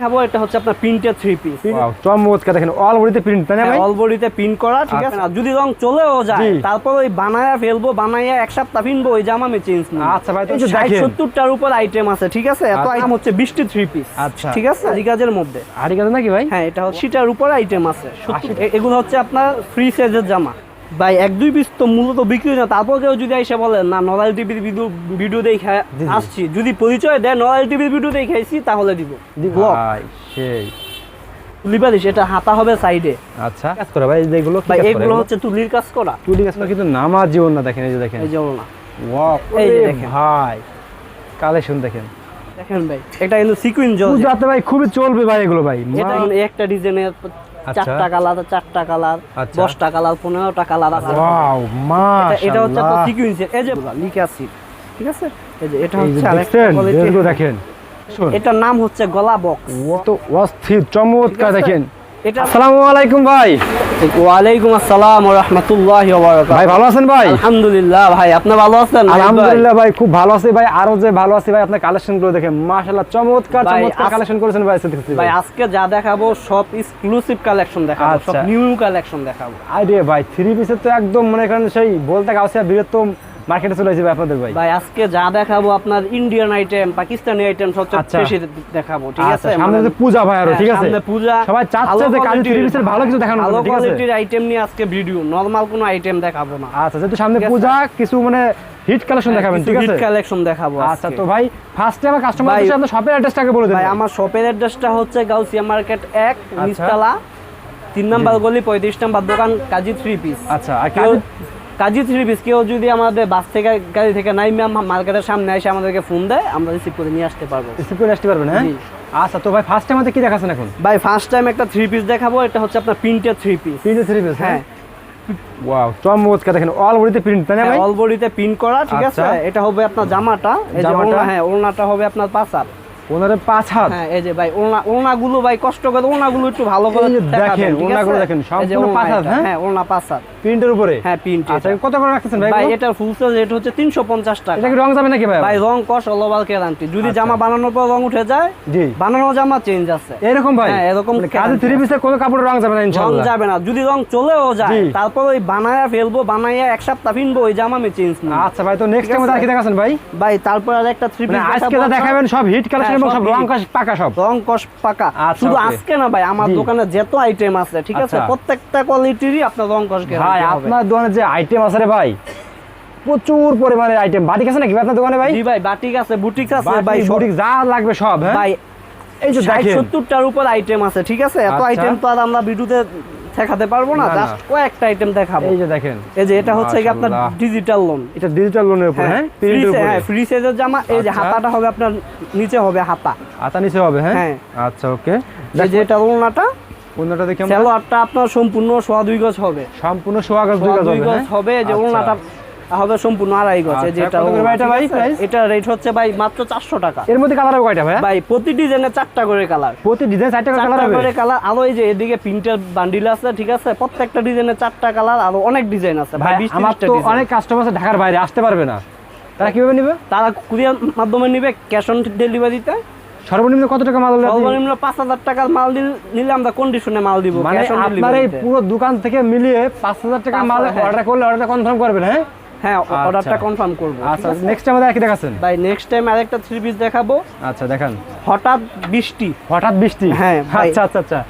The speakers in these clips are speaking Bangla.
দেখাবো এটা হচ্ছে আপনার প্রিন্টের থ্রি পিস চমৎকার দেখেন অল বডিতে প্রিন্ট তাই না ভাই? অল বডিতে প্রিন্ট করা ঠিক আছে? আর যদি রং চলেও যায় তারপর ওই বানায়া ফেলব বানায়া এক সপ্তাহ পিনবো ওই জামা আমি চেঞ্জ না আচ্ছা ভাই, তো দেখেন। উপর আইটেম আছে ঠিক আছে? এত আচ্ছা। আইটেম হচ্ছে বিশটি থ্রি পিস আচ্ছা। ঠিক আছে? রিকাজের মধ্যে। আড়ি কাজ নাকি ভাই? হ্যাঁ এটা হচ্ছে সেটার উপর আইটেম আছে এগুলো হচ্ছে আপনার ফ্রি সাইজের জামা। ভাই এক দুই পিস তো মূলত বিক্রি না। তারপর কেউ যদি এসে বলেন না নরাল টিভির ভিডিও ভিডিও দেখে। আসছি। যদি পরিচয় দেয় নরাল টিভির ভিডিও দেখে আসছি তাহলে দিব। সেই। এটা হাতা হবে সাইডে আচ্ছা কাজ করে। ভাই কি ভাই এগুলো? হচ্ছে তুলির কাজ করা। টুলি কাজ করে কিন্তু নামাজ জীবন না দেখেন এই যে দেখেন। এই যেমন না ওয়াও এই যে দেখেন। ভাই কালেকশন দেখেন। দেখেন ভাই এটা কিন্তু সিকুইন জল। পূজাতে ভাই খুবই চলবে ভাই এগুলো ভাই। এটা একটা ডিজাইনের। চারটা কালার চারটা কালার আচ্ছা। দশটা কালার পনেরোটা কালার আছে। এটা- এটা হচ্ছে মাশাআল্লাহ। এই যে লিখে ঠিক আছে? এই যে এটা হচ্ছে আরেকটা দেখছেন? quality। ড্রেসগুলো দেখেন। এটার নাম হচ্ছে গলা বক্স। তো অস্থির চমৎকার দেখেন। এটা আসসালামু আলাইকুম ভাই। ওয়ালাইকুম আসসালাম ওয়া ভাই ভালো আছেন ভাই? আলহামদুলিল্লাহ ভাই আপনি ভালো আছেন? আলহামদুলিল্লাহ ভাই। খুব ভালো আছি ভাই আরও যে ভালো আছি ভাই আপনার কালেকশনগুলো দেখে মাশাআল্লাহ চমৎকার চমৎকার কালেকশন করেছেন ভাই আজকে যা দেখাবো সব এক্সক্লুসিভ কালেকশন দেখাবো সব আচ্ছা। নিউ কালেকশন দেখাবো। আরে ভাই থ্রি পিসের তো একদম মনে করেন সেই বলতে গাউসিয়া বৃহত্তম মার্কেটে চলে আসবে আপনাদের ভাই? ভাই আজকে যা দেখাবো আপনার ইন্ডিয়ান আইটেম পাকিস্তানি আইটেম সবচেয়ে আচ্ছা। বেশি দেখাবো ঠিক আচ্ছা, আছে? সামনে মানে- তো পূজা ভাই আরও হ্যাঁ, ঠিক আছে? সামনে পূজা। সবাই চাচ্ছে যে quality-র- থ্রি ভালো কিছু দেখানো ভালো ঠিক আছে? কোয়ালিটির আইটেম নিয়ে আজকে ভিডিও নরমাল কোনো আইটেম দেখাবো না। আচ্ছা যেহেতু সামনে পূজা কিছু মানে হিট কালেকশন দেখাবেন ঠিক আছে? হিট কালেকশন দেখাবো আচ্ছা তো ভাই ফার্স্টে আমার কাস্টমার ভাই- আপনার শপের অ্যাড্রেসটাকে বলে দেন ভাই আমার শপের অ্যাড্রেসটা হচ্ছে গাউসিয়া মার্কেট এক আচ্ছা। নিচতলা তিন নাম্বার গলি পঁয়ত্রিশ নাম্বার দোকান কাজী থ্রি পিস আচ্ছা আর কাজী থ্রি পিস কেউ যদি আমাদের বাস থেকে গাড়ি থেকে নাই ম্যাম মার্কেটের সামনে এসে আমাদেরকে ফোন দেয় আমরা রিসিভ করে নিয়ে আসতে পারব। রিসিভ করে আসতে পারবেন হ্যাঁ? আচ্ছা তো ভাই ফার্স্ট টাইম আমাদের কি দেখাচ্ছেন এখন? ভাই ফার্স্ট টাইম একটা থ্রি পিস দেখাবো এটা হচ্ছে আপনার প্রিন্টের three piece print three piece হ্যাঁ? হ্যাঁ। ওয়াও চমৎকার দেখেন অল বডিতে প্রিন্ট তাই না ভাই? অল বডিতে প্রিন্ট করা ঠিক আছে? আচ্ছা। এটা হবে আপনার জামাটা এই যে জামাটা? ওড়না হ্যাঁ ওড়নাটা হবে আপনার পাঁচ ওনারে পাঁচ হাত। হ্যাঁ এই যে ভাই ওড়না ওড়নাগুলো ভাই কষ্ট করে ওড়নাগুলো একটু ভালো করে দেখেন, আছে? দেখেন, সম্পূর্ণ পাঁচ হাত, হ্যাঁ? হ্যাঁ ওড়না পাঁচ হাত। প্রিন্টের উপরে? হ্যাঁ প্রিন্ট আচ্ছা কত করে রাখতেছেন ভাই ভাই? এটার ফুল সাইজ রেট হচ্ছে তিনশো পঞ্চাশ টাকা। এটা কি রং যাবে নাকি ভাই? ভাই রং কস গ্যারান্টি যদি আচ্ছা। জামা বানানোর পর রং উঠে যায় জি। বানানো জামা চেঞ্জ আছে। এরকম ভাই? হ্যাঁ, এরকম মানে কাজে থ্রি। পিসের কোনো কাপড় রং যাবে না রং যাবে না। যদি রং চলেও যায় তারপর ওই বানায়া ফেলব বানায়া এক সপ্তাহ পিনবো ওই জামা আমি চেঞ্জ না আচ্ছা ভাই তো নেক্সট টাইম। আর কি দেখাচ্ছেন ভাই? ভাই তারপর আর একটা থ্রি মানে পিস আজকে যা দেখাবেন সব হিট কালেকশন হ্যাঁ, এবং সব সব রং কাশ পাকা সব। রং কস পাকা। আচ্ছা, শুধু আজকে না ভাই আমার দোকানে যত আইটেম আছে ঠিক আছে? আচ্ছা। প্রত্যেকটা কোয়ালিটিরই আপনার রং কস ভাই আপনার দোকানে যে আইটেম আছে রে ভাই প্রচুর পরিমাণে আইটেম বাটিক আছে নাকি আপনার দোকানে ভাই? জি ভাই বাটিক আছে বুটিক আছে ভাই বুটিক যা লাগবে সব হ্যাঁ? ভাই এই যে দেখেন। উপর আইটেম আছে ঠিক আছে? এত আচ্ছা। আইটেম তো আর আমরা ভিডিওতে দেখাতে পারব না। জাস্ট কয়েকটা আইটেম দেখাবো এই যে দেখেন এই যে এটা হচ্ছে আপনার ডিজিটাল লোন এটা ডিজিটাল লোনের উপর হ্যাঁ হ্যাঁ ফ্রি সাইজের জামা এই যে আচ্ছা। হাতাটা হবে আপনার নিচে হবে হাতা হাতা নিচে হবে হ্যাঁ হ্যাঁ। আচ্ছা ওকে এই যে এটা লোনাটা অন্যটা দেখি আমরা আপনার সম্পূর্ণ সোয়া দুই গজ হবে সম্পূর্ণ সোয়া গজ দুই গজ হবে হ্যাঁ? এই যে আচ্ছা। হবে সম্পূর্ণ আড়াই গজ। আচ্ছা, ভাই এটা রেট হচ্ছে ভাই মাত্র চারশো টাকা। এর মধ্যে কালার হবে কয়টা ভাই ভাই প্রতি ডিজাইনে চারটা করে কালার প্রতি ডিজাইন চারটা কালার হবে? করে কালার আরও এই যে এদিকে প্রিন্টের বান্ডিল আছে ঠিক আছে? প্রত্যেকটা ডিজাইনে চারটা কালার আরও অনেক ডিজাইন আছে। ভাই আমার তো অনেক কাস্টমার আছে ঢাকার বাইরে আসতে পারবে না। তারা কীভাবে নিবে? তারা কুরিয়ার মাধ্যমে নিবে ক্যাশ অন ডেলিভারিতে সর্বনিম্ন কত টাকা মাল সর্বনিম্ন পাঁচ হাজার টাকার মাল দিল- নিলে আমরা কন্ডিশনে মাল দিব মানে আপনার এই পুরো দোকান থেকে মিলিয়ে পাঁচ হাজার টাকা মাল। অর্ডার করলে অর্ডারটা কনফার্ম করবেন হ্যাঁ? হ্যাঁ অর্ডারটা আচ্ছা। কনফার্ম করব আচ্ছা নেক্সট দেখাচ্ছেন? ভাই নেক্সট টাইম আরেকটা থ্রি পিস দেখাবো। আচ্ছা দেখেন। হঠাৎ বৃষ্টি। হঠাৎ বৃষ্টি? হ্যাঁ, আচ্ছা আচ্ছা আচ্ছা।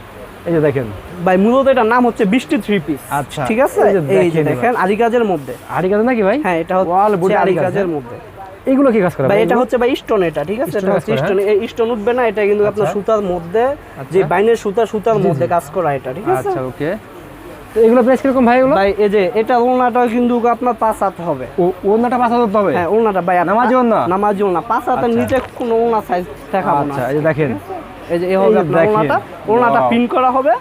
এই যে দেখেন। ভাই মূলত এটার নাম হচ্ছে বৃষ্টি থ্রি পিস আচ্ছা। ঠিক আছে? এই যে দেখেন আরিকাজের মধ্যে। আড়ি কাজ নাকি ভাই? হ্যাঁ এটা হচ্ছে আরিকাজের হ্যাঁ? মধ্যে। এগুলো কি কাজ করে ভাই এটা হচ্ছে ভাই স্টোন এটা ঠিক আছে? এটা হচ্ছে স্টোন এই স্টোন উঠবে না এটা কিন্তু আপনার আচ্ছা। সুতার মধ্যে আচ্ছা। যে বাইনের সুতা সুতার মধ্যে কাজ করা এটা ঠিক আছে? আচ্ছা ওকে। তো এগুলো প্রাইস কীরকম ভাই এগুলো? ভাই এই যে এটা ওনাটা কিন্তু আপনার পাঁচ হাত হবে। ও ওনাটা পাঁচ হাত হবে? হ্যাঁ ওনাটা ভাই নামাজি ওনা নামাজি ওনা পাঁচ হাতের আচ্ছা। নিচে কোনো ওনা সাইজ দেখাবো না। আচ্ছা এই দেখেন। এই যে এই হবে আপনার ওনাটা ওনাটা পিন করা হবে।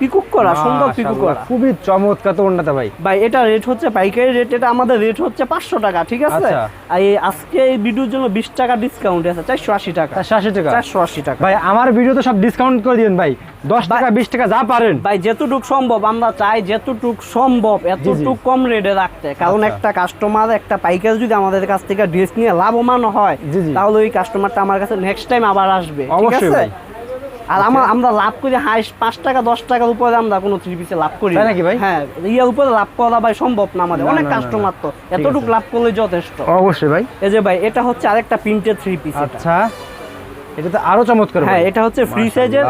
পিকুক করা সুন্দর পিকুক করা। খুবই চমৎকার তো ভাই। ভাই এটা রেট হচ্ছে পাইকারি রেট এটা আমাদের রেট হচ্ছে পাঁচশো টাকা ঠিক আছে? আচ্ছা। আর এই আজকে এই ভিডিওর জন্য বিশ টাকা ডিসকাউন্ট আছে চারশো আশি টাকা। চারশো আশি টাকা? চারশো আশি টাকা। ভাই আমার ভিডিওতে সব ডিসকাউন্ট করে দিন ভাই। দশ টাকা বিশ টাকা যা পারেন। ভাই যেতটুক সম্ভব আমরা চাই যেতটুক সম্ভব এতটুক কম রেটে রাখতে। কারণ আচ্ছা। একটা কাস্টমার একটা পাইকারি যদি আমাদের কাছ থেকে ড্রেস নিয়ে লাভবান হয়। তাহলে ওই কাস্টমারটা আমার কাছে নেক্সট টাইম আবার আসবে ঠিক আছে। আর আমার আমরা লাভ করি হাইস পাঁচ টাকা দশ টাকার উপরে আমরা কোনো থ্রি পিসে লাভ করি নাকি ভাই? হ্যাঁ ইয়ার উপরে লাভ করা ভাই সম্ভব না আমাদের। অনেক কাস্টমার তো। এতটুকু লাভ করলে যথেষ্ট। অবশ্যই ভাই। এই যে ভাই এটা হচ্ছে আরেকটা প্রিন্টেড থ্রি পিস আচ্ছা। এটা তো আরও চমৎকার হ্যাঁ। এটা হচ্ছে ফ্রি সাইজের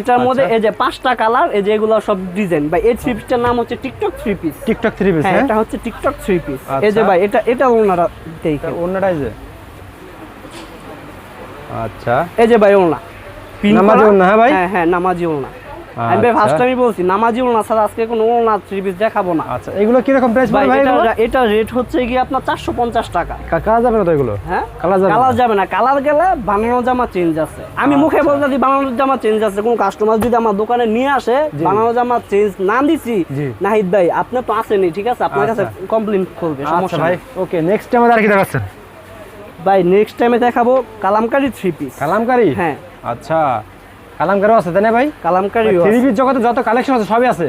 এটার মধ্যে আচ্ছা। এই যে পাঁচটা কালার এই যে এগুলো সব ডিজাইন ভাই এই থ্রি পিসটার নাম হচ্ছে TikTok three piece TikTok three piece হ্যাঁ এটা হচ্ছে টিকটক থ্রি পিস এই যে আচ্ছা। ভাই এটা এটা ওনারা দেখেন অন্যটাই যে। আচ্ছা। এই যে ভাই ওনা পিন নামাজি। হ্যাঁ ভাই? হ্যাঁ হ্যাঁ নামাজি আমি ভাই আচ্ছা। ফার্স্ট টাইমই বলছি নামাজি ওনা ছাড়া আজকে কোনো ওনা থ্রি পিস দেখাবো না। আচ্ছা এগুলো কীরকম প্রাইস ভাই ভাই এটা রেট হচ্ছে কি আপনার চারশো পঞ্চাশ টাকা। কা- যাবে না তো এগুলো? হ্যাঁ? কালার যাবে কালার যাবে না। কালার গেলে বানানো জামা চেঞ্জ আছে। আমি মুখে আচ্ছা। বলতে দিই বানানোর জামা চেঞ্জ আছে। কোন কাস্টমার যদি আমার দোকানে নিয়ে আসে। বানানো জামা চেঞ্জ না দিছি নাহিদ ভাই আপনি তো আসেনি ঠিক আছে? আপনার কাছে আচ্ছা। কমপ্লেন করবে আচ্ছা সমস্যা ভাই। ওকে নেক্সট টাইম আর কি দেখাচ্ছেন? ভাই নেক্সট টাইমে দেখাবো কালামকারি থ্রি পিস কালামকারি? হ্যাঁ। আচ্ছা কালামকারিও আছে তাই না ভাই? কালামকারি থ্রি পিস জগতে যত কালেকশন আছে সবই আছে?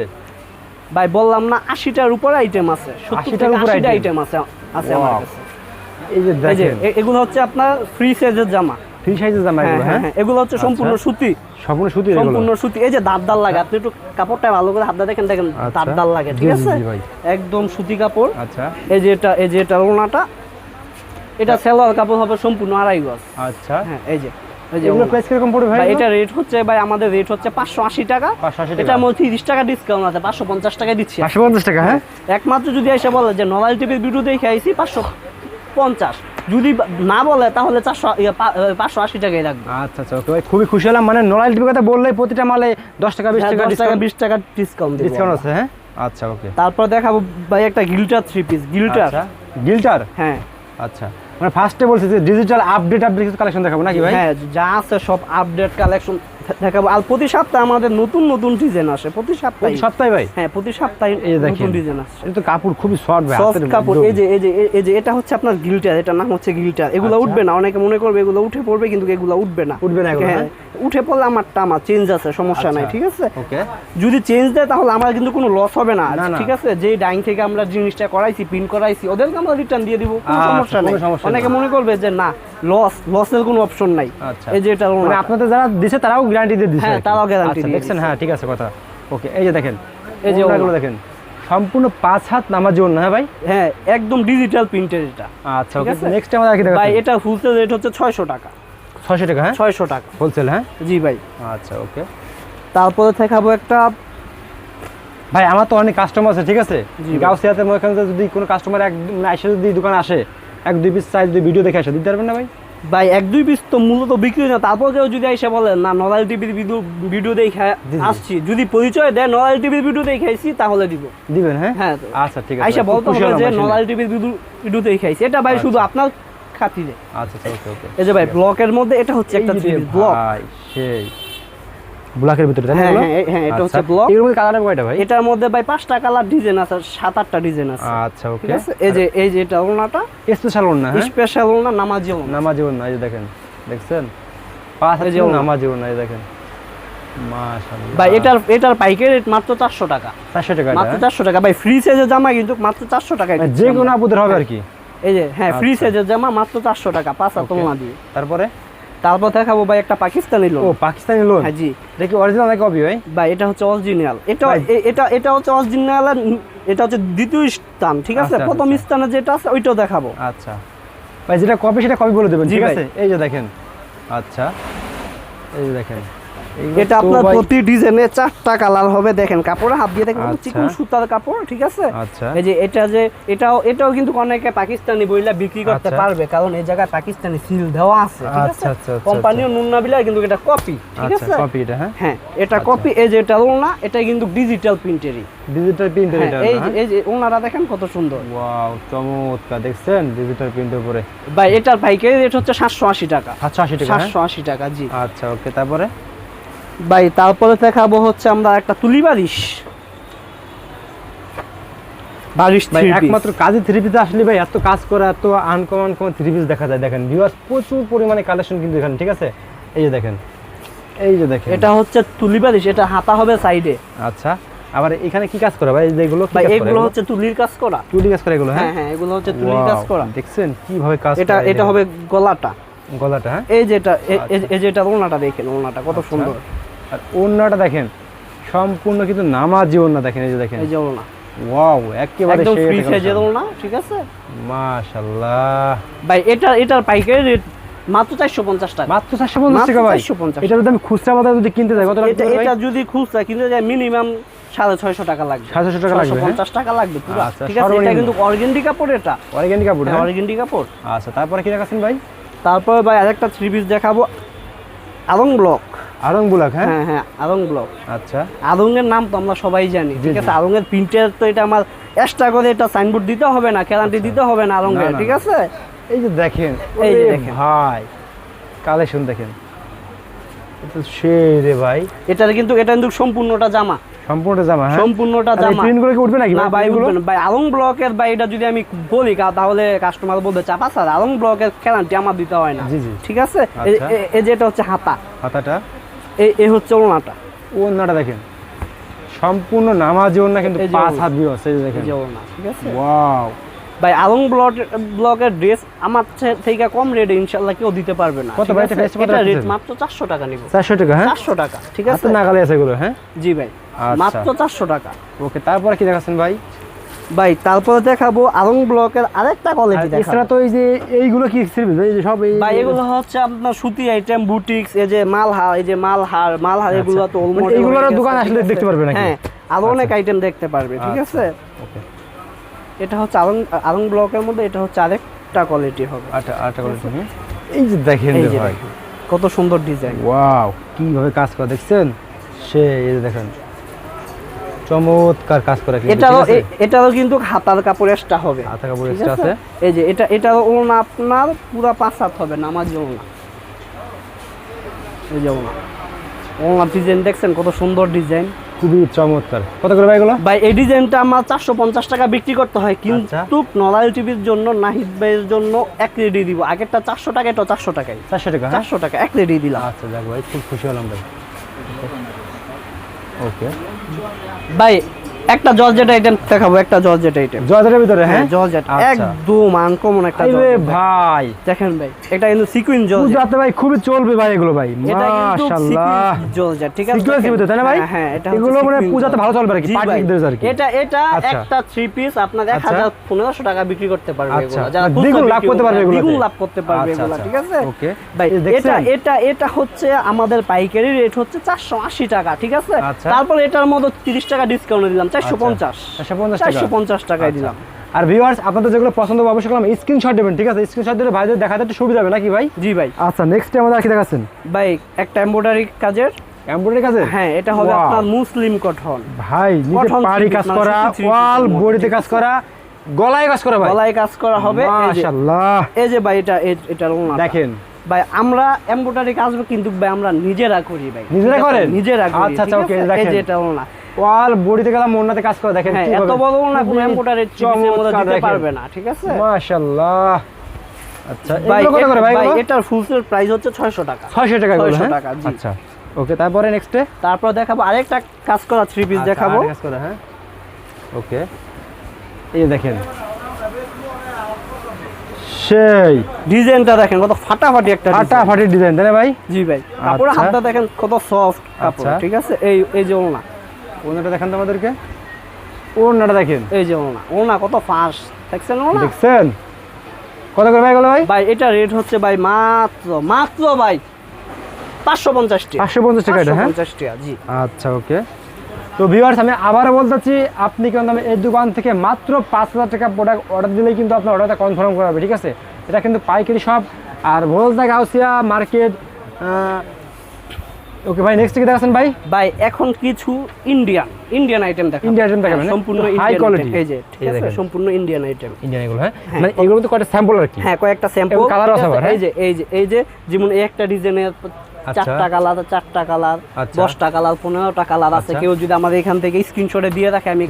ভাই বললাম না আশিটার উপরে আইটেম আছে। 80 টার উপরে আইটেম আছে আছে আমার কাছে। এই যে দেখেন। এগুলো হচ্ছে আপনার ফ্রি সাইজের জামা। ফ্রি সাইজের জামা হ্যাঁ এগুলো হ্যাঁ হ্যাঁ হ্যাঁ? এগুলো হচ্ছে সম্পূর্ণ আচ্ছা। সুতি। সম্পূর্ণ সুতি এগুলো। সম্পূর্ণ সুতি। এই যে দাঁত দাল লাগে আপনি একটু কাপড়টা ভালো করে হাত দিয়ে দেখেন দেখেন আচ্ছা। দাঁত দাল লাগে ঠিক আছে? একদম সুতি কাপড়। আচ্ছা। এই যে এটা এই যে এটা ওনাটা এটা সেলোয়ার কাপড় হবে সম্পূর্ণ আড়াই গজ। আচ্ছা। হ্যাঁ এই যে। এগুলো প্রাইস কীরকম পড়বে ভাই ভাই এটা রেট হচ্ছে ভাই আমাদের রেট হচ্ছে পাঁচশো আশি টাকা। 580 টাকা। মধ্যে ডিসকাউন্ট আছে টাকা দিচ্ছি। টাকা হ্যাঁ? একমাত্র যদি এসে বলে যে নলাল টিভির ভিডিও দেখে যদি না বলে তাহলে চারশো ইয়ে, পাঁচশো আশি টাকাই আচ্ছা আচ্ছা ওকে ভাই খুবই খুশি হলাম। মানে নড়াইল টিভির কথা বললে প্রতিটা মালে দশ টাকা বিশ হ্যাঁ, টাকা টাকা বিশ টাকা ডিসকাউন্ট ডিসকাউন্ট আছে হ্যাঁ? আচ্ছা ওকে। তারপর দেখাবো ভাই একটা গিল্টার থ্রি পিস গিল্টার গিল্টার হ্যাঁ। আচ্ছা। মানে ফার্স্টে বলছি যে ডিজিটাল আপডেট আপডেট কালেকশন দেখাবো নাকি ভাই? হ্যাঁ যা আছে সব আপডেট কালেকশন দেখাবো। আর প্রতি সপ্তাহে আমাদের নতুন নতুন ডিজাইন আসে। প্রতি সপ্তাহে। সপ্তাহে ভাই? হ্যাঁ প্রতি সপ্তাহে নতুন ডিজাইন আসে। এটা তো কাপড় খুবই সফট ভাই সফট কাপড়। এই যে এই যে এই যে এটা হচ্ছে আপনার গিল্টার এটার নাম হচ্ছে গিল্টার। এগুলো আচ্ছা। উঠবে না। অনেকে মনে করবে এগুলো উঠে পড়বে কিন্তু এগুলো উঠবে না। উঠবে না এগুলো, হ্যাঁ উঠে পড়লে আমারটা আমার চেঞ্জ আছে সমস্যা নাই আচ্ছা। ঠিক আছে? ওকে। যদি চেঞ্জ দেয় তাহলে আমার কিন্তু কোনো লস হবে না। ঠিক আছে? যে ডাইং থেকে আমরা জিনিসটা করাইছি প্রিন্ট করাইছি ওদেরকে আমরা রিটার্ন দিয়ে দিব। কোনো আচ্ছা, সমস্যা নেই। অনেকে মনে করবে যে না লস লসের কোনো অপশন নাই। আচ্ছা। এই যে এটা মানে আপনাদের যারা দিছে তারাও গ্যারান্টি দিয়ে দিছে হ্যাঁ, তারাও guarantee আচ্ছা, দিয়ে দেখছেন? হ্যাঁ ঠিক আছে কথা। ওকে এই যে দেখেন এই যে ওগুলো দেখেন। সম্পূর্ণ পাঁচ হাত নামার জন্য হ্যাঁ ভাই? হ্যাঁ একদম ডিজিটাল প্রিন্টের এটা। আচ্ছা ওকে নেক্সট টাইম আর কি ভাই এটা হোলসেল রেট হচ্ছে ছয়শো টাকা। ছয়শো টাকা হ্যাঁ? ছয়শো টাকা। হোলসেল হ্যাঁ? জি ভাই। আচ্ছা ওকে তারপরে দেখাবো একটা ভাই আমার তো অনেক কাস্টমার আছে ঠিক আছে? গাউসিয়াতে যে যদি কোনো কাস্টমার এক মানে এসে যদি দোকানে আসে এক দুই পিস সাইজ দুই ভিডিও দেখে আসে দিতে পারবেন না ভাই? ভাই এক দুই পিস তো মূলত বিক্রি না। তারপর কেউ যদি এসে বলে না নরাল টিভির ভিডিও ভিডিও দেখে। আসছি। যদি পরিচয় দেয় নরাল টিভির ভিডিও দেখে আইছি তাহলে দিব। দিবেন হ্যাঁ? হ্যাঁ আচ্ছা ঠিক আছে। আইসা বলতে হবে যে। নরাল টিভির ভিডিও ভিডিও দেখে আইছি এটা ভাই শুধু আপনার খাতিরে। আচ্ছা আচ্ছা ওকে ওকে। এই যে ভাই ব্লকের মধ্যে এটা হচ্ছে একটা ব্লক ভাই সেই। ব্লকের ভিতরে তাই না হ্যাঁ হ্যাঁ হ্যাঁ এটা হচ্ছে ব্লক এগুলোর মধ্যে কালার কয়টা ভাই? এটার মধ্যে ভাই পাঁচটা কালার ডিজাইন আছে সাত আটটা ডিজাইন আছে। আচ্ছা ওকে ঠিক আছে? এই যে এই যে এটা ওনাটা স্পেশাল হ্যাঁ? স্পেশাল ওনা নামাজি ওনা নামাজি ওড়না এই যে দেখেন দেখছেন? পাঁচ হাজার ওড়না। নামাজি ওড়না এই দেখেন। মাশাআল্লাহ। ভাই এটার এটার পাইকারি রেট মাত্র চারশো টাকা। চারশো টাকা মাত্র এটা, চারশো টাকা। ভাই ফ্রি সাইজের জামা কিন্তু মাত্র চারশো টাকা হ্যাঁ? যে কোনো আপুদের হবে আর কি। এই যে হ্যাঁ ফ্রি আচ্ছা। সাইজের জামা মাত্র চারশো টাকা পাঁচ হাত. দিয়ে। তারপরে? তারপর দেখাবো ভাই একটা পাকিস্তানি লোন ও পাকিস্তানি লোন হ্যাঁ জি। দেখি অরিজিনাল নাকি কপি ভাই? ভাই এটা হচ্ছে অরিজিনাল এটা এটা এটা হচ্ছে অরিজিনাল এটা হচ্ছে দ্বিতীয় স্থান ঠিক আছে? আচ্ছা, প্রথম আচ্ছা। স্থানে যেটা আছে ওইটাও দেখাবো। আচ্ছা। ভাই যেটা কপি সেটা কপি বলে দেবেন ঠিক আছে? এই যে দেখেন। আচ্ছা। এই যে দেখেন। এটা আপনার প্রতি ডিজাইনে চারটা কালার হবে দেখেন কাপড়ে হাত দিয়ে দেখেন আচ্ছা। চিকন সুতার কাপড় ঠিক আছে? আচ্ছা। এই যে এটা যে এটাও এটাও কিন্তু অনেকে পাকিস্তানি বইলা বিক্রি করতে আচ্ছা। পারবে কারণ এই জায়গায় পাকিস্তানি সিল দেওয়া আছে ঠিক আছে? কোম্পানিও নুন্না বিলা কিন্তু এটা কপি ঠিক আছে? কপি এটা হ্যাঁ? হ্যাঁ এটা। কপি এই যে এটা না এটা কিন্তু ডিজিটাল প্রিন্টেরই ডিজিটাল প্রিন্টার হ্যাঁ এটা এই যে এই যে ওনারা দেখেন কত সুন্দর। ওয়াও চমৎকার দেখছেন? ডিজিটাল প্রিন্টের উপরে। ভাই এটার পাইকারি রেট হচ্ছে সাতশো আশি টাকা। সাতশো আশি টাকা হ্যাঁ? সাতশো আশি টাকা জি। আচ্ছা ওকে তারপরে? ভাই তারপরে দেখাবো হচ্ছে আমরা একটা তুলি ভাই একমাত্র কাজে থ্রি পিস আসলে ভাই এত কাজ করা এত আনকমন কোন থ্রি পিস দেখা যায়। দেখেন ভিউয়ার্স প্রচুর পরিমাণে কালেকশন কিন্তু এখানে ঠিক আছে? এই যে দেখেন এই যে দেখেন। এটা হচ্ছে তুলি এটা হাতা হবে সাইডে। আচ্ছা আবার এখানে কি কাজ করা? ভাই এগুলো ভাই এগুলো? হচ্ছে তুলির কাজ করা। টুলি কাজ করা এগুলো হ্যাঁ? হ্যাঁ হ্যাঁ এগুলো হচ্ছে তুলির কাজ করা। দেখছেন কীভাবে কাজ এটা এটা হবে গলাটা। গলাটা হ্যাঁ? এই যেটা এ- এই যেটা ওলনাটা দেখেন ওলনাটা কত আচ্ছা। সুন্দর। আর ওড়নাটা দেখেন সম্পূর্ণ কিন্তু নামাজি দেখেন এই যে দেখেন। এই যে ওলনা ওয়াও একেবারে একদম ফ্রি সাইজের। ঠিক আছে? মাশাআল্লাহ ভাই এটা এটার পাইকারি রেট মাত্র চারশো পঞ্চাশ টাকা। মাত্র চারশো পঞ্চাশ টাকা ভাই। 450 এটা যদি আমি খুচরা বাজারে যদি কিনতে যাই কত টাকা এটা যদি খুচরা কিনতে যায় মিনিমাম সাড়ে ছয়শো টাকা লাগবে। 650 টাকা লাগবে, হ্যাঁ? পঞ্চাশ টাকা লাগবে পুরো। আচ্ছা, ঠিক আছে এটা কিন্তু অর্গেন্ডি কাপড় এটা। অর্গানিক কাপড় হ্যাঁ? অর্গেন্ডি কাপড়। আচ্ছা তারপরে কি দেখাচ্ছেন ভাই? তারপরে ভাই আরেকটা থ্রি পিস দেখাবো। আলং ব্লক আরং বুলাক হ্যাঁ? হ্যাঁ হ্যাঁ আদং ব্লক। আচ্ছা। নাম তো আমরা সবাই জানি ঠিক আছে? প্রিন্টের তো এটা আমার এক্সট্রা করে এটা সাইনবোর্ড দিতে হবে না গ্যারান্টি দিতে হবে না আচ্ছা। ঠিক আছে? এই যে দেখেন এই যে দেখেন। ভাই কালেকশন দেখেন। এটা সেই রে ভাই। এটার কিন্তু এটা কিন্তু সম্পূর্ণটা জামা। জামা হ্যাঁ? সম্পূর্ণটা জামা। প্রিন্টগুলো কি উঠবে নাকি না ভাই উঠবে না। ভাই আলং ব্লকের ভাই এটা যদি আমি বলি তাহলে কাস্টমার বলবে চাপা স্যার আলং ব্লকের আমার দিতে হয় না। জি, জি। ঠিক আছে? এ- আচ্ছা। এই যেটা হচ্ছে হাতা। হাতাটা? এই এই হচ্ছে ওনাটা ওড়নাটা দেখেন। সম্পূর্ণ নামাজি ওড়না কিন্তু পাঁচ হাত বিয়ে আছে এই দেখেন। ওনা ঠিক আছে? ওয়াও। ভাই আলং ব্লক ব্লকের ড্রেস আমার থেকে কম রেটে ইনশাল্লাহ কেউ দিতে পারবে না কত ভাই, এটা রেট মাত্র চারশো টাকা নিব। চারশো টাকা হ্যাঁ? চারশো টাকা ঠিক আছে? নাগালে আছে এগুলো হ্যাঁ? জি ভাই আচ্ছা। মাত্র চারশো টাকা। ওকে তারপরে কি দেখাচ্ছেন ভাই? ভাই তারপরে দেখাবো আলং ব্লকের আরেকটা আর কোয়ালিটি এছাড়া দেখাবো। তো এই যে এইগুলো কি সিরিজ এই যে সব এই ভাই এগুলো হচ্ছে আপনার সুতি আইটেম বুটিক্স এই যে মালহার এই যে মালহার মালহার এগুলো তো মানে অলমোস্ট এইগুলোরও দোকান আসলে দেখতে পারবে নাকি? হ্যাঁ আরও অনেক আইটেম দেখতে পারবে ঠিক আচ্ছা। আছে? এটা হচ্ছে আলং আলং ব্লকের মধ্যে এটা হচ্ছে আরেকটা কোয়ালিটি হবে। আটা করে তুমি এই যে দেখেন ভাই। কত সুন্দর ডিজাইন ওয়াও কীভাবে কাজ করে দেখছেন? সে এই যে দেখেন। চমৎকার কাজ করে কিন্তু, এটারও ঠিক আছে? এ- এটারও কিন্তু হাতার কাপড় এক্সট্রা হবে। হাতা কাপড় extra আছে? এই যে এটা এটারও ওনা আপনার পুরা পাঁচ হাত হবে নামাজ ওনা এই যে ওনা ওনার ডিজাইন দেখছেন কত সুন্দর ডিজাইন খুবই চমৎকার। কত করে ভাই এগুলো? ভাই এই ডিজাইনটা আমার চারশো পঞ্চাশ টাকা বিক্রি করতে হয়। কিন্তু নলাল টিভির জন্য নাহিদ ভাইয়ের জন্য এক রেডি দিব। আগেরটা চারশো টাকা এটা চারশো টাকাই। চারশো টাকা হ্যাঁ? চারশো টাকা এক রেডি দিলাম। আচ্ছা যাক ভাই খুব খুশি হলাম ভাই। ওকে। ভাই একটা জর্জেট আইটেম দেখাবো একটা জর্জেট আইটেম জর্জেটের ভিতরে হ্যাঁ জর্জেট আচ্ছা। একদম আনকমন একটা আরে ভাই দেখেন ভাই এটা কিন্তু সিকুইন জর্জেট পূজাতে ভাই খুবই চলবে ভাই এগুলো ভাই মাশাআল্লাহ জর্জেট ঠিক আছে দেখেন? ভিতরে, তাই না ভাই? হ্যাঁ, হ্যাঁ এটা এগুলো মানে পূজাতে ভালো চলবে আর কি, party আর কি। এটা এটা আচ্ছা। একটা থ্রি পিস আপনার এক আচ্ছা। হাজার পনেরোশো টাকা বিক্রি করতে পারবে। এগুলো যারা দ্বিগুণ লাভ করতে পারবে করে, এগুলোতে। দ্বিগুণ লাভ করতে পারবে এগুলো। ঠিক আছে ওকে। ভাই এটা এটা এটা হচ্ছে আমাদের পাইকারি রেট হচ্ছে চারশো আশি টাকা ঠিক আছে। তারপর এটার মধ্যে তিরিশ টাকা ডিসকাউন্ট দিলাম চারশো পঞ্চাশ। 450 চারশো পঞ্চাশ টাকায় আচ্ছা। দিলাম। আর ভিউয়ার্স আপনাদের যেগুলো পছন্দ হবে অবশ্যই করলাম স্ক্রিনশট দেবেন ঠিক আছে? স্ক্রিনশট দিলে ভাইদের দেখাতে একটু সুবিধা হবে নাকি ভাই? জি ভাই। আচ্ছা নেক্সট আমাদের কি দেখাচ্ছেন? ভাই একটা এমব্রয়ডারি কাজের। এমব্রয়ডারি কাজে হ্যাঁ এটা হবে আপনার মুসলিম কটন ভাই পাড়ি কাজ করা ওয়াল বডিতে কাজ করা গলায় কাজ করা ভাই। গলায় কাজ করা হবে মাশাআল্লাহ। এই যে ভাই এটা এটা। দেখেন। ভাই আমরা এমব্রয়ডারি কাজ কিন্তু ভাই আমরা নিজেরা করি ভাই। নিজেরা করেন? নিজেরা করি আচ্ছা, আচ্ছা, okay, আছে? এই যে এটা ওনা ওয়াল বডিতে গেলাম কাজ করে দেখেন হ্যাঁ এত বড় কোনো খুবই এমব্রয়ডারি মধ্যে দিতে পারবে না ঠিক আছে? মাশাআল্লাহ। আচ্ছা এগুলো কত করে ভাই ভাই এটার ফুল সেট প্রাইস হচ্ছে 600 টাকা। 600 টাকা 600 হ্যাঁ? টাকা, আচ্ছা ওকে তারপরে নেক্সটে তারপর দেখাবো আরেকটা কাজ করা থ্রি পিস দেখাবো। কাজ করে হ্যাঁ? ওকে। এই দেখেন। সেই। ডিজাইনটা দেখেন কত ফাটাফাটি একটা ফাটাফাটি ডিজাইন তাই ভাই? জি ভাই কাপড়ের আচ্ছা। হাতটা দেখেন কত সফট কাপড় আচ্ছা। ঠিক আছে? এই এই যে ওনা ওনাটা দেখান তো আমাদেরকে। ওনাটা দেখেন। এই যে ওনা ওনা কত ফাঁস দেখছেন ওনা দেখছেন? কত করে ভাই এগুলো ভাই? ভাই এটা রেট হচ্ছে ভাই মাত্র মাত্র ভাই পাঁচশো পঞ্চাশ টাকা। পাঁচশো পঞ্চাশ টাকা এটা হ্যাঁ? পঞ্চাশ টাকা জি। আচ্ছা ওকে। তো ভিউয়ার্স আমি আবারও বলতেছি আপনি কিন্তু এই দোকান থেকে মাত্র পাঁচ হাজার টাকা প্রোডাক্ট অর্ডার দিলেই কিন্তু আপনার অর্ডারটা কনফার্ম করা হবে ঠিক আছে? এটা কিন্তু পাইকারি শপ আর ভোলদা গাউসিয়া মার্কেট ওকে ভাই নেক্সট কি দেখাছেন ভাই? ভাই এখন কিছু ইন্ডিয়ান ইন্ডিয়ান আইটেম দেখা ইন্ডিয়ান আইটেম দেখাবেন, হ্যাঁ? সম্পূর্ণ হাই কোয়ালিটি এই যে ঠিক আছে? সম্পূর্ণ ইন্ডিয়ান আইটেম ইন্ডিয়ান এগুলো হ্যাঁ? হ্যাঁ, মানে এগুলো তো কয়টা স্যাম্পল আর কি? হ্যাঁ কয়েকটা স্যাম্পল কালার আছে আবার, হ্যাঁ? এই যে এই যে এই যে যেমন এই একটা ডিজাইনের। চারটা কালার চারটা কালার আচ্ছা। দশটা কালার পনেরোটা কালার আছে। আচ্ছা। কেউ যদি আমাদের এখান থেকে স্ক্রিনশটে দিয়ে রাখে আমি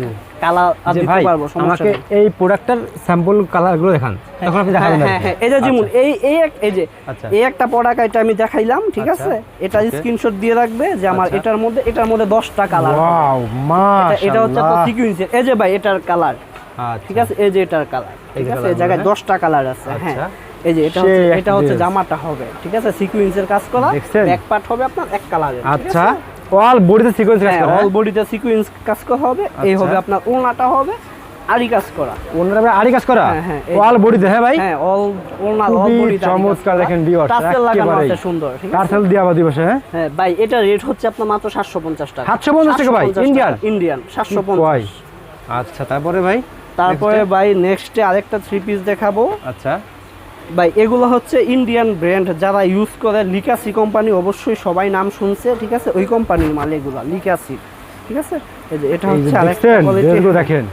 কালার দিতে পারব আমাকে এই প্রোডাক্টটার স্যাম্পল কালারগুলো দেখান। তখন আপনি হ্যাঁ দেখাবেন হ্যাঁ হ্যাঁ এই যে যেমন এই এই এই যে আচ্ছা। এই একটা প্রোডাক্ট এটা আমি দেখাইলাম ঠিক আচ্ছা। আছে? এটা স্ক্রিনশট দিয়ে রাখবে যে আমার আচ্ছা। এটার মধ্যে এটার মধ্যে দশটা কালার ওয়াও এটা হচ্ছে মাশাআল্লাহ সিকুয়েন্সের এই যে ভাই এটার কালার ঠিক আছে? এই যে এটার কালার ঠিক আছে? এই জায়গায় দশটা কালার আছে হ্যাঁ। আচ্ছা। এই যে এটা হচ্ছে এটা হচ্ছে জামাটা হবে ঠিক আছে? সিকুয়েন্সের কাজ করা? ব্যাক পার্ট হবে আপনার এক আচ্ছা। অল বডিতে সিকোয়েন্স কাজ হ্যাঁ করা অল বডিতে সিকুয়েন্স কাজ করা হবে। এই আচ্ছা। হবে আপনার ওনাটা হবে আরি কাজ করা। ওনার কাজ করা? হ্যাঁ, হ্যাঁ, অল বডিতে হ্যাঁ ভাই? হ্যাঁ অল অল বডিতে চমৎকার দেখেন টাসেল লাগানো আছে সুন্দর ঠিক আছে? টার্সেল দিয়া বা দিবসে হ্যাঁ? হ্যাঁ ভাই এটা রেট হচ্ছে আপনার মাত্র 750 টাকা। 750 টাকা ভাই? 750 Indian? ইন্ডিয়ান কয়? 750 আচ্ছা তারপরে ভাই? তারপরে ভাই নেক্সটে আরেকটা থ্রি পিস দেখাবো। আচ্ছা। ভাই এগুলো হচ্ছে ইন্ডিয়ান ব্র্যান্ড যারা ইউজ করে লিকাসি কোম্পানি অবশ্যই সবাই নাম শুনছে ঠিক আছে? ওই কোম্পানির মাল এগুলো লিকাসি ঠিক আছে? এই যে এটা হচ্ছে আরেকটা। দেখেন।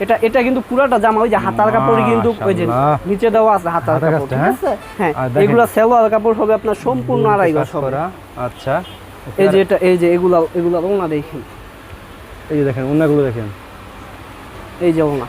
এটা এটা কিন্তু পুরাটা জামা ওই যে হাতার কাপড় কিন্তু ওই যে নিচে দেওয়া আছে হাতার কাপড় ঠিক হ্যাঁ? আছে? হ্যাঁ। এগুলা সেলোয়ার কাপড় হবে আপনার সম্পূর্ণ আড়াই গজ হবে আচ্ছা। এই যে এটা এই যে এগুলা এগুলা ওনা দেখেন। এই যে দেখেন ওনাগুলো দেখেন। এই যে ওনা।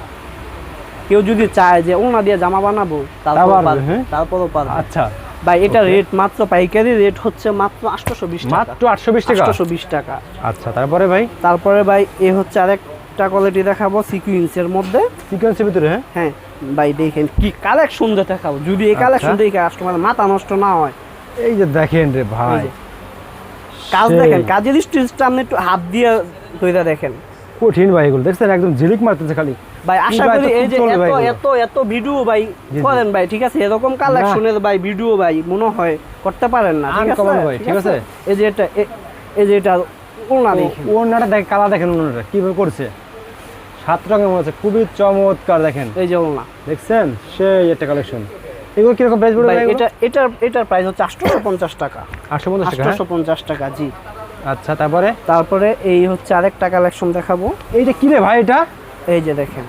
কেউ যদি চায় যে ওনা দিয়ে জামা বানাবো তারপর পারবে, পারবে হ্যাঁ? তারপরও পারবে। আচ্ছা। ভাই এটা রেট মাত্র পাইকারি রেট হচ্ছে মাত্র 820 টাকা। মাত্র আটশো বিশ টাকা? 820 টাকা। আচ্ছা তারপরে ভাই? তারপরে ভাই এ হচ্ছে আরেকটা কোয়ালিটি দেখাবো সিকুয়েন্সের মধ্যে। সিকোয়েন্সের ভিতরে হ্যাঁ? হ্যাঁ ভাই দেখেন কি কালেকশন দেখাবো। যদি এই আচ্ছা। কালেকশন দেখে কাস্টমার মাথা নষ্ট না হয়। এই যে দেখেন রে ভাই। কাজ দেখেন কাজের স্টিচটা আপনি একটু হাত দিয়ে ধরে দেখেন। কঠিন ভাই এগুলো। দেখছেন একদম ঝিলিক মারতেছে খালি। ভাই আশা করি এই যে এত এত এত ভিডিও ভাই করেন ভাই ঠিক আছে? এরকম কালেকশনের ভাই ভিডিও ভাই মনে হয় করতে পারেন না ঠিক আছে? ভাই, ঠিক আছে? এই যে এটা এই যে এটা ওনা দেখেন। ওনাটা দেখ কালা দেখেন ওনাটা কীভাবে করছে? সাত রঙের মনে হচ্ছে খুবই চমৎকার দেখেন। এই যে ওনা দেখছেন? সেই একটা কালেকশন এগুলো কীরকম প্রাইস এটা এটার এটার প্রাইস হচ্ছে আটশোশো পঞ্চাশ টাকা। আটশো পঞ্চাশ টাকা হ্যাঁ? আটশোশো পঞ্চাশ টাকা জি। আচ্ছা তারপরে? তারপরে এই হচ্ছে আরেকটা কালেকশন দেখাবো। এইটা কি রে ভাই এটা? এই যে দেখেন।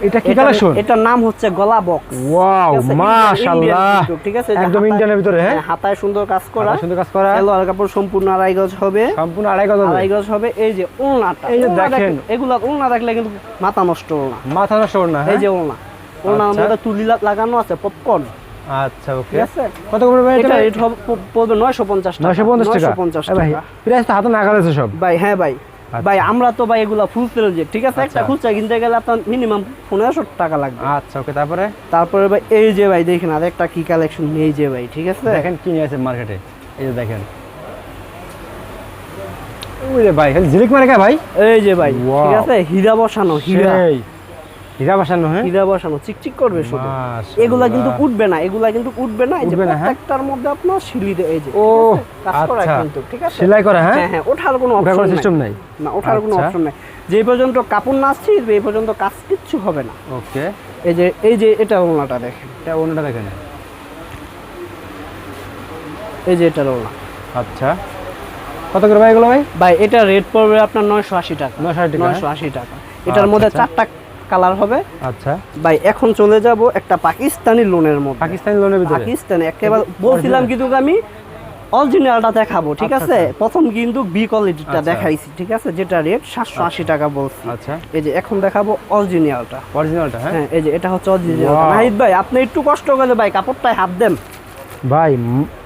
এটা কি কালেকশন এটার নাম হচ্ছে গলা বক্স ওয়াও মাশাআল্লাহ। ঠিক আছে একদম হাতায়- ইন্ডিয়ানের ভিতরে হ্যাঁ? হাতায় সুন্দর কাজ করা। সুন্দর কাজ করা। সালোয়ার কাপড় সম্পূর্ণ আড়াই গজ হবে। সম্পূর্ণ আড়াই গজ হবে। আড়াই গজ হবে। এই যে ওলনাটা এই যে দেখেন। এগুলা ওলনা দেখলে কিন্তু মাথা নষ্ট ওলনা মাথা নষ্ট না এই হ্যাঁ? যে ওলনা ওলনার আচ্ছা। মধ্যে তুলি লাগানো আছে পপকর্ন আচ্ছা ওকে কত করে ভাই এটা? রেট পড়বে নয়শো পঞ্চাশ টাকা। 950 টাকা? 950 এ ভাই প্রাইস তো হাতে নাগাল আছে সব। ভাই হ্যাঁ ভাই। আচ্ছা। ভাই আমরা তো ভাই এগুলা ফুল সেল যে ঠিক আছে? একটা আচ্ছা। খুচরা কিনতে গেলে আপনার মিনিমাম পনেরোশো টাকা লাগবে। আচ্ছা ওকে তারপরে? তারপরে ভাই এই যে ভাই দেখেন আরেকটা কি কালেকশন এই যে ভাই ঠিক আছে? দেখেন কি নিয়ে আছে মার্কেটে এই যে দেখেন। ওই রে ভাই ঝিলিক মারে কে ভাই? এই যে ভাই ঠিক আছে? হীরা বসানো হীরা। হীরা বসানো হ্যাঁ? হীরা বসানো চিকচিক করবে শুধু। এগুলা কিন্তু উঠবে না এগুলা কিন্তু উঠবে না এই যে হ্যাঁ? প্রত্যেকটার মধ্যে আপনার সিলি এই যে ও, কাজ করা আচ্ছা। কিন্তু ঠিক আছে? সেলাই করা হ্যাঁ? হ্যাঁ হ্যাঁ ওঠার কোনো অপশন সিস্টেম নাই। না ওঠার কোনো আচ্ছা। অপশন নাই। যে পর্যন্ত কাপড় না আসছে এই পর্যন্ত কাজ কিচ্ছু হবে না। ওকে। এই যে এই যে এটা ওনাটা দেখেন। এটা অন্যটা দেখেন। এই যে এটা ওনা। আচ্ছা। কত করে ভাই এগুলো ভাই? ভাই এটা রেট পড়বে আপনার নয়শো আশি টাকা। 980 টাকা, নয়শো আশি টাকা। এটার মধ্যে আচ্ছা। চারটা কালার হবে। আচ্ছা। ভাই এখন চলে যাব একটা পাকিস্তানি লোনের মধ্যে। পাকিস্তানি লোনের ভিতরে? পাকিস্তানে একেবারে বলছিলাম কিন্তু আমি অরিজিনালটা দেখাবো ঠিক আচ্ছা, আছে? প্রথম কিন্তু বি কোয়ালিটিটা আচ্ছা। দেখাইছি ঠিক আছে? যেটা রেট সাতশো আশি টাকা বলছি। আচ্ছা। এই যে এখন দেখাবো অরিজিনালটা অরিজিনালটা হ্যাঁ? হ্যাঁ এই যে এটা হচ্ছে অরিজিনাল. নাহিদ ভাই আপনি একটু কষ্ট করে ভাই কাপড়টায় হাত দেন। ভাই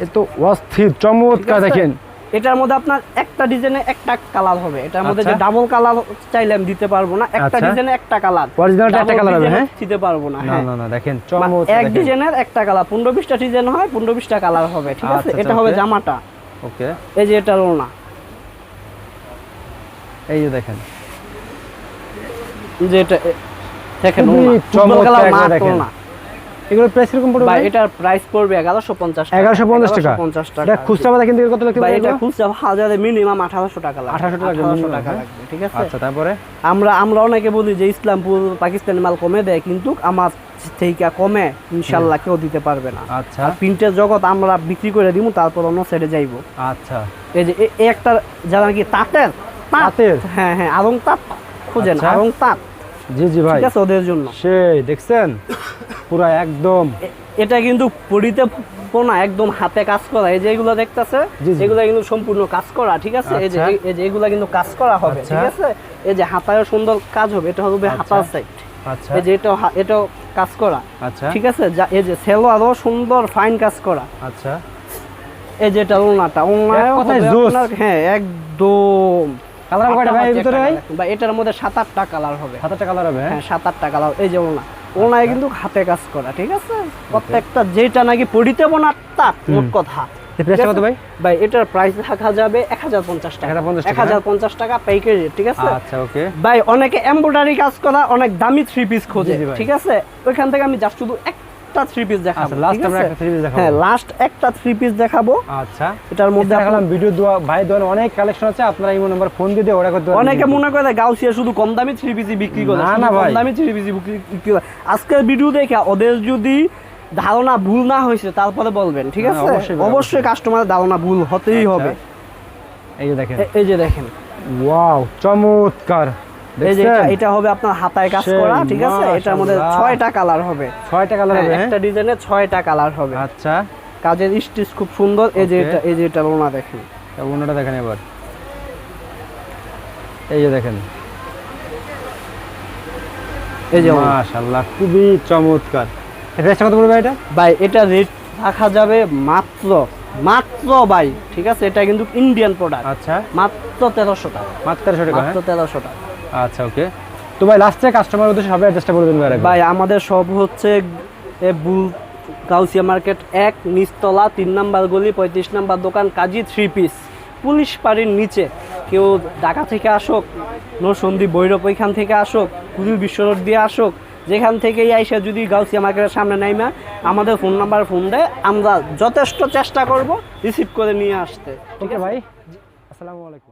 এ তো অস্থির চমৎকার দেখেন। এটার মধ্যে আপনার একটা ডিজাইনে একটা কালার হবে। এটার মধ্যে যে আচ্ছা। ডাবল কালার চাইলে আমি দিতে পারব না একটা আচ্ছা। ডিজাইনে একটা কালার Originalটা একটা colour হবে, হ্যাঁ? দিতে পারব না না হ্যাঁ। না না দেখেন চমৎকার এক ডিজাইনের একটা কালার পনেরো বিশটা ডিজাইন হয় পনেরো বিশটা কালার হবে ঠিক আছে? আচ্ছা, এটা হবে জামাটা। ওকে। এই যে এটা রোনা এই যে দেখেন। যে এটা দেখেন রোনা চমৎকার খেলার একটা দেখেন। এগুলো প্রাইস কীরকম পড়বে ভাই এটার প্রাইস পড়বে এগারোশো পঞ্চাশ এগারোশো পঞ্চাশ টাকা। পঞ্চাশ টাকা। এটা খুচরা বাজার কিন্তু কত লাগবে ভাই এটা খুচরা হাজারে মিনিমাম আঠারোশো টাকা লাগবে। 1800 টাকা 1800 টাকা হ্যাঁ? লাগবে ঠিক আছে? আচ্ছা তারপরে? আমরা আমরা অনেকে বলি যে ইসলামপুর পাকিস্তানি মাল কমে দেয় কিন্তু আমার থেকে কমে ইনশাল্লাহ কেউ দিতে পারবে না। আচ্ছা। প্রিন্টের জগৎ আমরা বিক্রি করে দিব তারপর অন্য সাইডে যাইবো। আচ্ছা। এই যে একটা যারা নাকি তাঁতের তাঁত তাঁতের? হ্যাঁ হ্যাঁ আরং তাঁত খুঁজেন আচ্ছা। আরং তাঁত। জি জি ভাই। ঠিক আছে ওদের জন্য। সেই দেখছেন? পুরো একদম। এটা কিন্তু পরিতে পোনা একদম হাতে কাজ করা। এই যে এগুলো দেখতেছে। এগুলো কিন্তু সম্পূর্ণ কাজ করা ঠিক আছে? এই যে আচ্ছা। এই যে এগুলো কিন্তু কাজ করা হবে আচ্ছা। ঠিক আছে? এই যে হাতায়ও সুন্দর কাজ হবে এটা হবে আচ্ছা। হাতার সাইড আচ্ছা। এই যে এটাও হা- এটাও কাজ করা আচ্ছা। ঠিক আছে? এই যে সেলো আরও সুন্দর ফাইন কাজ করা। আচ্ছা। এই যে এটা কথায় জোস। হ্যাঁ একদম। কালার কয়টা ভাই ভিতরে ভাই? বা এটার মধ্যে সাত আটটা কালার হবে। সাত আটটা কালার হবে হ্যাঁ? হ্যাঁ সাত আটটা কালার। এই যে ওলনা ওনায় কিন্তু হাতে কাজ করা ঠিক আছে? প্রত্যেকটা যেটা নাকি পড়িতে তাক মোট কথা। ভাই? ভাই এটার প্রাইস রাখা যাবে এক হাজার পঞ্চাশ টাকা। 1050 এক হাজার পঞ্চাশ টাকা পাইকারি rate, ঠিক আছে? আচ্ছা ওকে ভাই অনেকে এমব্রয়ডারি কাজ করা অনেক দামি থ্রি পিস খোঁজে ঠিক আছে? ওইখান থেকে আমি জাস্ট শুধু একটা থ্রি পিস দেখাবো আচ্ছা, last ঠিক আমরা একটা three piece দেখাবো। হ্যাঁ লাস্ট একটা থ্রি পিস দেখাবো। আচ্ছা। এটার মধ্যে দেখালাম ভিডিও দেওয়া ভাই দেওয়ার অনেক কালেকশন আছে আপনারা এই নাম্বার ফোন দিয়ে দিয়ে অর্ডার করতে পারবেন অনেকে মনে করে গাউসিয়া শুধু কম দামি থ্রি পিসি বিক্রি করে না, না কম দামি থ্রি পিসি বিক্রি করে। আজকের ভিডিও দেখে ওদের যদি ধারণা ভুল না হয়েছে তারপরে বলবেন ঠিক আছে? অবশ্যই ভাই, কাস্টমারের ধারণা ভুল হতেই আচ্ছা। হবে। এই যে দেখেন। এই যে দেখেন। ওয়াও চমৎকার। এই যে এটা? এটা হবে আপনার হাতায় কাজ করা ঠিক আছে? এটার মধ্যে মাশাআল্লাহ। কালার হবে। ছয়টা কালার হ্যাঁ, হবে হ্যাঁ? একটা ডিজাইনে ছয়টা কালার হবে। আচ্ছা। কাজের স্টিচ খুব সুন্দর। এই যে এটা এই যে এটা লোনা দেখেন। তা দেখেন এবার। এই যে দেখেন। এই যে মাশাআল্লাহ খুবই চমৎকার। এই কত পড়বে এটা? ভাই এটা রেট রাখা যাবে মাত্র মাত্র ভাই ঠিক আছে? এটা কিন্তু ইন্ডিয়ান প্রোডাক্ট আচ্ছা। মাত্র তেরোশো টাকা। মাত্র তেরোশো টাকা মাত্র হ্যাঁ তেরোশো টাকা। আচ্ছা ওকে তো ভাই লাস্টে কাস্টমার উদ্দেশ্যে সবাই অ্যাড্রেসটা বলে দিন ভাই আমাদের সব হচ্ছে এ বুল গাউসিয়া মার্কেট এক নিচতলা তিন নাম্বার গলি পঁয়ত্রিশ নাম্বার দোকান কাজী থ্রি পিস পুলিশ পাড়ির নিচে। কেউ ঢাকা থেকে আসুক নরসন্দী বৈরব ওইখান থেকে আসুক পুরুল বিশ্ব রোড দিয়ে আসুক যেখান থেকেই আইসা যদি গাউসিয়া মার্কেটের সামনে নাইমা আমাদের ফোন নাম্বার ফোন দেয় আমরা যথেষ্ট চেষ্টা করব রিসিভ করে নিয়ে আসতে। ঠিক আছে? ভাই? আসসালামু আলাইকুম।